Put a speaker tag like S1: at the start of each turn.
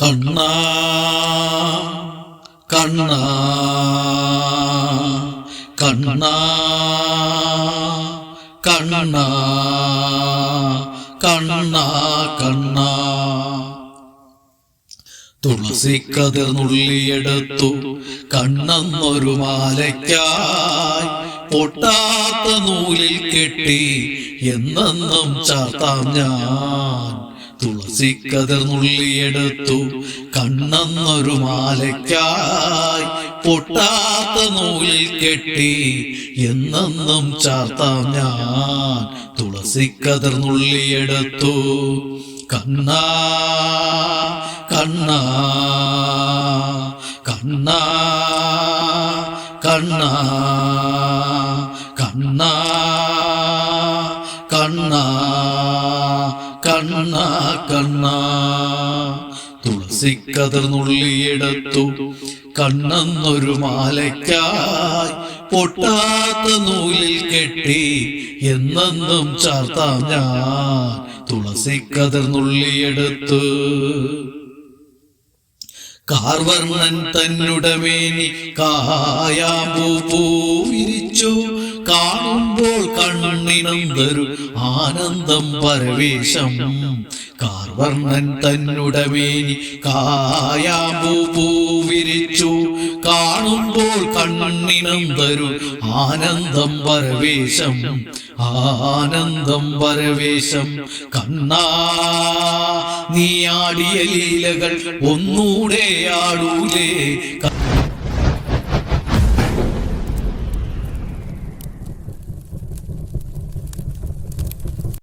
S1: കണ്ണ കണ്ണ കണ്ണ കണ്ണ കണ്ണ കണ്ണ. തുളസി കതിർന്നുള്ളിയെടുത്തു കണ്ണെന്നൊരു മാലയ്ക്കായി പൊട്ടാത്ത നൂലിൽ കെട്ടി എന്നെന്നും ചാർത്താം ഞാൻ. തുളസി കതിർന്നുള്ളിയെടുത്തു കണ്ണെന്നൊരു മാലയ്ക്കായി പൊട്ടാത്ത നൂലിൽ കെട്ടി. എന്നെന്നും ചാർത്താം ഞാൻ തുളസി കതിർന്നുള്ളിയെടുത്തു കണ്ണ കണ്ണ കണ്ണ കണ്ണ കണ്ണ കണ്ണ. കണ്ണ കണ്ണ. തുളസി കതിർന്നുള്ളിയെടുത്തു കണ്ണെന്നൊരു മാലയ്ക്കായി പൊട്ടാത്ത നൂലിൽ കെട്ടി എന്നെന്നും ചാർത്താം ഞാൻ. തുളസി കതിർന്നുള്ളിയെടുത്ത് കാർവർണൻ തന്നുടമേനി കായാമ്പൂ പൂവിരിച്ചു. കാണുമ്പോൾ കണ്ണിനം തരു ആനന്ദം പരവേശം. കാർവർണൻ തന്നുടമേനി കായാമ്പൂ വിരിച്ചു. കാണുമ്പോൾ കണ്ണിനം തരു ആനന്ദം പരവേശം. ആനന്ദം പരവേശം. കണ്ണാ നീ ആടിയ ലീലകൾ ഒന്നൂടെ ആടൂലേ.